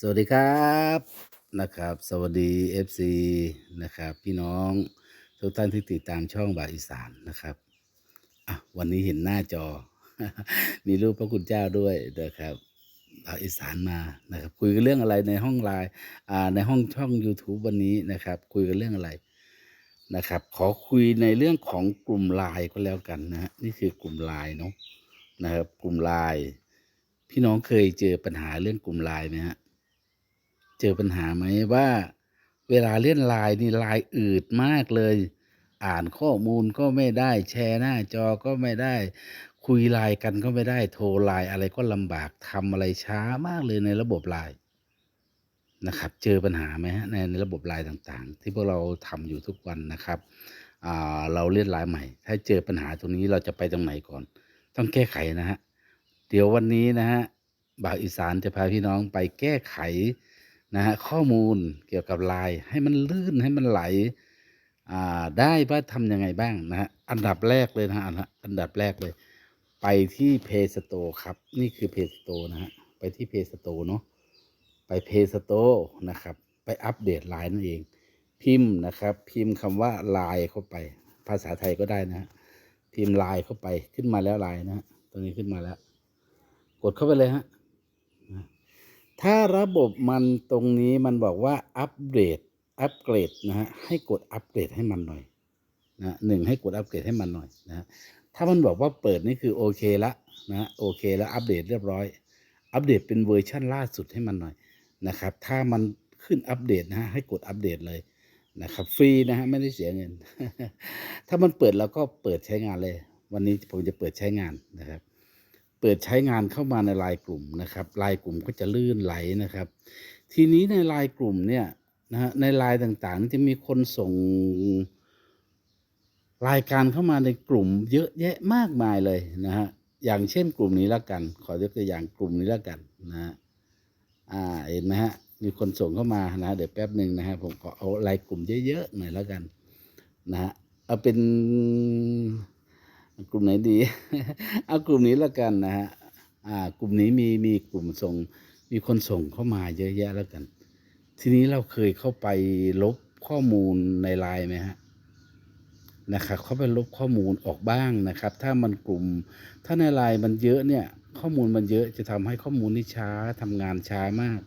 สวัสดีครับนะครับ สวัสดี FC นะครับ พี่น้องทุกท่านที่ติดตามช่องบาอีสานนะครับอะวันนี้เห็นหน้าจอ มีรูปพระคุณเจ้าด้วยนะครับบาอีสานมานะครับ คุยกันเรื่องอะไรในห้องไลน์อ่าในห้องช่อง YouTube วันนี้นะครับ คุยกันเรื่องอะไรนะครับ ขอคุยในเรื่องของกลุ่มไลน์ก็แล้วกันนะฮะนี่คือกลุ่มไลน์เนาะนะครับ กลุ่มไลน์พี่น้องเคยเจอปัญหาเรื่องกลุ่มไลน์ไหมฮะ จอปัญหาไหมว่า เวลาเล่นไลน์นี่ไลน์อืดมากเลย อ่านข้อมูลก็ไม่ได้แชร์หน้าจอก็ไม่ได้ คุยไลน์กันก็ไม่ได้โทรไลน์อะไรก็ลำบากทำอะไรช้ามากเลยในระบบไลน์นะครับ เจอปัญหาไหมฮะในในระบบไลน์ต่างๆ ที่พวกเราทำอยู่ทุกวันนะครับเราเล่นไลน์ใหม่ ถ้าเจอปัญหาตรงนี้เราจะไปตรงไหนก่อน ต้องแก้ไขนะฮะเดี๋ยววันนี้นะฮะบ่าวอีสานจะพาพี่น้องไปแก้ไข นะฮะข้อมูลเกี่ยวกับไลน์ให้มันลื่นให้มันไหลได้ว่าทำยังไงบ้างนะฮะอันดับแรกเลยนะฮะอันดับแรกเลย ไปที่ Play Store ครับ นี่คือ Play Store นะฮะไปที่ Play Store เนาะไป Play Store นะครับ ไปอัปเดตไลน์นั่นเอง พิมพ์นะครับ พิมพ์คำว่าไลน์เข้าไป ภาษาไทยก็ได้นะฮะพิมพ์ไลน์เข้าไปขึ้นมาแล้วไลน์นะฮะตรงนี้ขึ้นมาแล้ว กดเข้าไปเลยฮะ ถ้าระบบมันตรงนี้มันบอกว่าอัปเดตอัปเกรดนะฮะให้กดอัปเกรดให้มันหน่อยนะหนึ่งให้กดอัปเกรดให้มันหน่อยนะฮะถ้ามันบอกว่าเปิดนี่คือโอเคละนะฮะโอเคแล้วอัปเดตเรียบร้อย อัปเดตเป็นเวอร์ชั่นล่าสุดให้มันหน่อยนะครับ ถ้ามันขึ้นอัปเดตนะฮะให้กดอัปเดตเลยนะครับฟรีนะฮะไม่ได้เสียเงิน ถ้ามันเปิดเราก็เปิดใช้งานเลย วันนี้ผมจะเปิดใช้งานนะครับ เปิดใช้งานเข้ามาในไลน์กลุ่มนะครับไลน์กลุ่มก็จะลื่นไหลนะครับ ทีนี้ในไลน์กลุ่มเนี่ยนะฮะในไลน์ต่างๆ จะมีคนส่งรายการเข้ามาในกลุ่ม เยอะแยะมากมายเลยนะฮะอย่างเช่นกลุ่มนี้ละกัน ขอยกตัวอย่างกลุ่มนี้ละกันนะฮะอ่าเห็นไหมฮะมีคนส่งเข้ามานะ เดี๋ยวแป๊บหนึ่งนะฮะผมขอเอารายกลุ่มเยอะๆหน่อยแล้วกัน นะฮะเอาเป็น กลุ่มไหนดี เอากลุ่มนี้และกันนะฮะอ่ากลุ่มนี้มีมีกลุ่มส่ง มีคนส่งเข้ามาเยอะแยะแล้วกัน ทีนี้เราเคยเข้าไปลบข้อมูลในไลน์ไหมฮะนะครับเข้าไปลบข้อมูลออกบ้างนะครับ ถ้ามันกลุ่ม ถ้าในไลน์มันเยอะเนี่ย ข้อมูลมันเยอะจะทำให้ข้อมูลนี่ช้าทำงานช้ามาก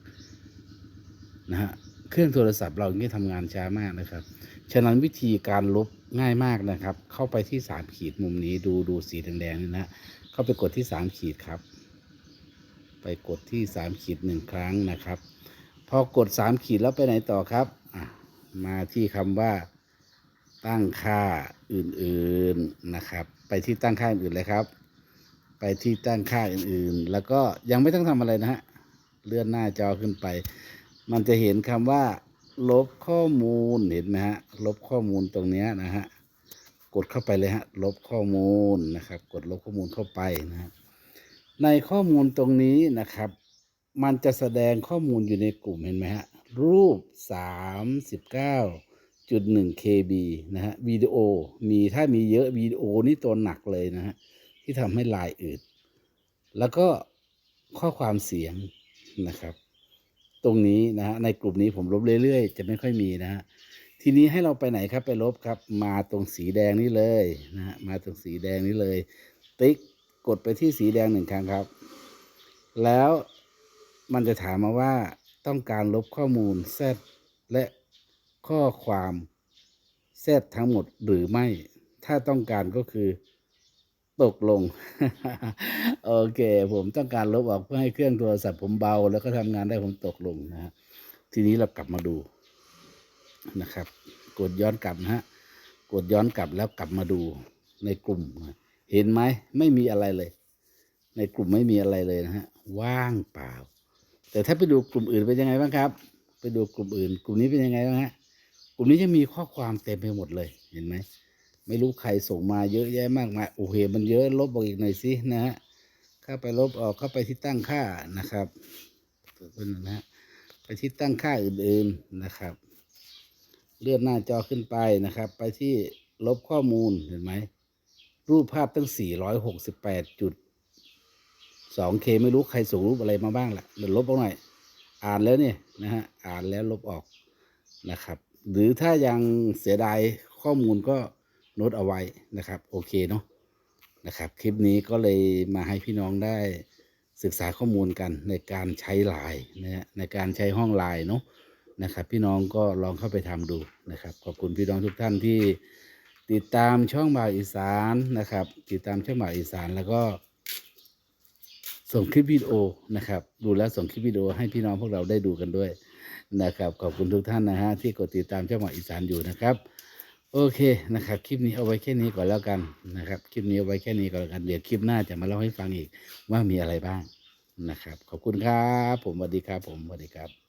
นะฮะเครื่องโทรศัพท์เราอย่างนี้ทำงานช้ามากนะครับ ฉะนั้นวิธีการลบ ง่ายมากนะครับ เข้าไปที่สามขีดมุมนี้ดูดูสีแดงๆนี่นะเข้าไปกดที่สามขีดครับ ไปกดที่สามขีดหนึ่งครั้งนะครับ พอกดสามขีดแล้วไปไหนต่อครับมาที่คำว่า ตั้งค่าอื่นๆนะครับ ไปที่ตั้งค่าอื่นเลยครับ ไปที่ตั้งค่าอื่นๆ แล้วก็ยังไม่ต้องทำอะไรนะฮะเลื่อนหน้าจอขึ้นไป มันจะเห็นคำว่า ลบข้อมูลเห็นไหมฮะ ลบข้อมูลตรงเนี้ยนะฮะ กดเข้าไปเลยฮะ ลบข้อมูลนะครับ กดลบข้อมูลเข้าไปนะฮะ ในข้อมูลตรงนี้นะครับ มันจะแสดงข้อมูลอยู่ในกลุ่มเห็นไหมฮะ รูป 39.1 KB นะฮะ วิดีโอ มีถ้ามีเยอะวิดีโอนี่ตัวหนักเลยนะฮะ ที่ทำให้ลายอืด แล้วก็ข้อความเสียงนะครับ ตรงนี้นะฮะในกลุ่มนี้ผมลบเรื่อยๆ จะไม่ค่อยมีนะฮะทีนี้ให้เราไปไหนครับไปลบครับ มาตรงสีแดงนี่เลยนะฮะมาตรงสีแดงนี่เลย ติ๊กกดไปที่สีแดงหนึ่งครั้งครับ แล้วมันจะถามมาว่าต้องการลบข้อมูลแซดและข้อความแซดทั้งหมดหรือไม่ ถ้าต้องการก็คือ ตกลง โอเค ผมต้องการลบออกเพื่อให้เครื่องโทรศัพท์ผมเบา แล้วก็ทำงานได้ผมตกลงนะฮะทีนี้เรากลับมาดูนะครับ กดย้อนกลับนะฮะกดย้อนกลับแล้วกลับมาดูในกลุ่ม เห็นไหมไม่มีอะไรเลย ในกลุ่มไม่มีอะไรเลยนะฮะว่างเปล่า แต่ถ้าไปดูกลุ่มอื่นเป็นยังไงบ้างครับ ไปดูกลุ่มอื่น กลุ่มนี้เป็นยังไงบ้างฮะกลุ่มนี้จะมีข้อความเต็มไปหมดเลยเห็นไหม ไม่รู้ใครส่งมาเยอะแยะมากมายโอ้โหมันเยอะลบออกอีกหน่อยสินะฮะเข้าไปลบออกเข้าไปที่ตั้งค่านะครับเป็นนะฮะไปที่ตั้งค่าอื่นๆนะครับ เลื่อนหน้าจอขึ้นไปนะครับ ไปที่ลบข้อมูลเห็นไหมรูปภาพตั้ง 468จุด 2K ไม่รู้ใครส่งรูปอะไรมาบ้างแหละเดี๋ยวลบเอาหน่อย อ่านแล้วเนี่ยนะฮะอ่านแล้วลบออกนะครับ หรือถ้ายังเสียดายข้อมูลก็ โน้ตเอาไว้นะครับ โอเคเนาะนะครับคลิปนี้ก็เลยมาให้พี่น้องได้ศึกษาข้อมูลกันในการใช้ไลน์นะฮะในการใช้ห้องไลน์เนาะนะครับ พี่น้องก็ลองเข้าไปทำดูนะครับ ขอบคุณพี่น้องทุกท่านที่ติดตามช่องบ่าวอีสานนะครับ ติดตามช่องบ่าวอีสานแล้วก็ ส่งคลิปวิดีโอนะครับ ดูแล้วส่งคลิปวิดีโอให้พี่น้องพวกเราได้ดูกันด้วยนะครับ ขอบคุณทุกท่านนะฮะที่กดติดตามเจ้าหมาอีสานอยู่นะครับ โอเคนะครับคลิปนี้เอาไว้แค่นี้ก่อนแล้วกันนะครับคลิปนี้เอาไว้แค่นี้ก่อนแล้วกันเดี๋ยวคลิปหน้าจะมาเล่าให้ฟังอีกว่ามีอะไรบ้างนะครับ ขอบคุณครับ ผมสวัสดีครับ ผมสวัสดีครับ